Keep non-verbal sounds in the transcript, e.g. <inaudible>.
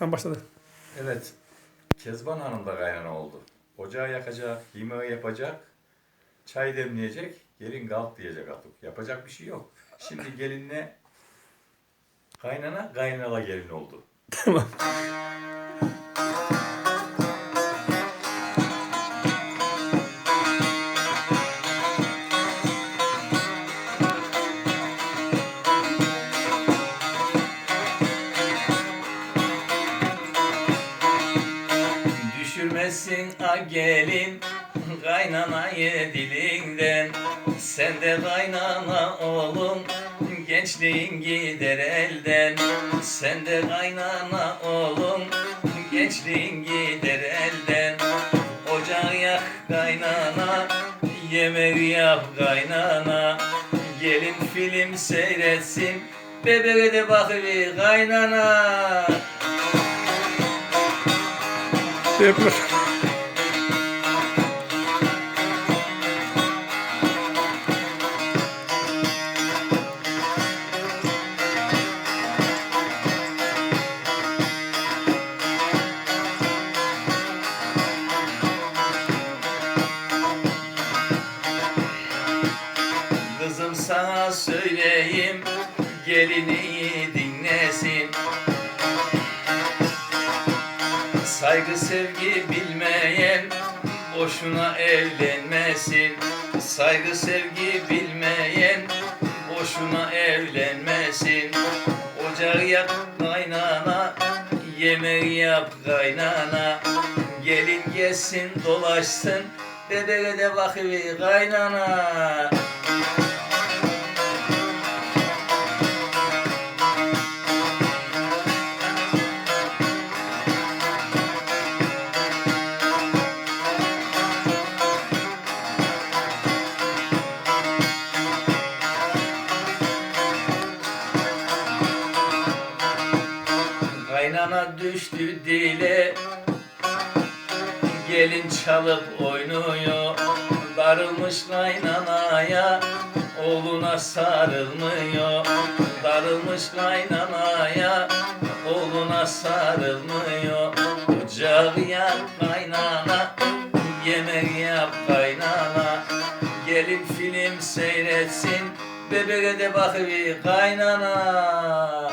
Tamam başladı. Evet. Kezban Hanım da kaynana oldu. Ocağı yakacak, yemeği yapacak, çay demleyecek, gelin kalk diyecek artık. Yapacak bir şey yok. Şimdi gelinle kaynana, kaynala gelin oldu. <laughs> Tamam. Düşürmesin a gelin. Kaynanayı dilinden Sen de kaynana oğlum. Gençliğin gider elden Sen de kaynana oğlum. Gençliğin gider elden. Ocağı yak kaynana yemeği yap kaynana. Gelin film seyretsin bebeğe de bakıver kaynana. Şey söyleyeyim gelini dinlesin. Saygı sevgi bilmeyen boşuna evlenmesin. Saygı sevgi bilmeyen boşuna evlenmesin. Ocağı yak kaynana yemeği yap kaynana. Gelin gelsin dolaşsın bebeğe de bakıver kaynana Kaynana düştü dile. Gelin çalıp oynuyor. Darılmış kaynanaya Oğluna sarılmıyor. Darılmış kaynanaya Oğluna sarılmıyor. Ocağı yak kaynana Yemek yap kaynana. Gelin film seyretsin Bebeğe de bakıver kaynana